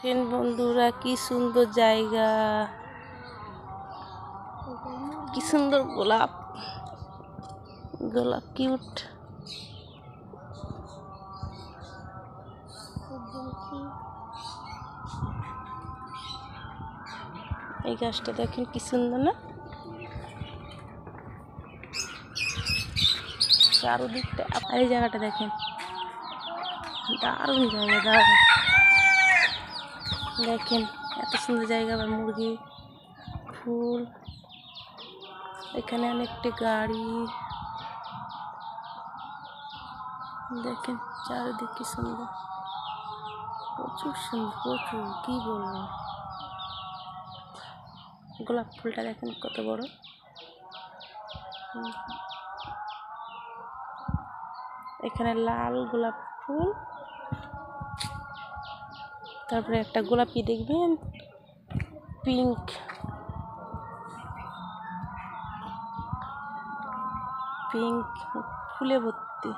দেখেন বন্ধুরা, কি সুন্দর জায়গা। কি সুন্দর গোলাপ। গোলাপ কিউট। এই গাছটা দেখেন কি সুন্দর না? চারোদিকটা এই জায়গাটা দেখেন। দারুণ জায়গা, দারুণ। দেখেন, এত সুন্দর জায়গা আবার মুরগি, ফুল। এখানে অনেকটি গাড়ি। দেখেন, চারিদিক কি সুন্দর। প্রচুর সুন্দর, প্রচুর, কি বলব? গোলাপ ফুলটা দেখেন কত বড়। এখানে লাল গোলাপ ফুল। তারপরে একটা গোলাপি দেখবেন পিঙ্ক পিঙ্ক ফুলে ভর্তি।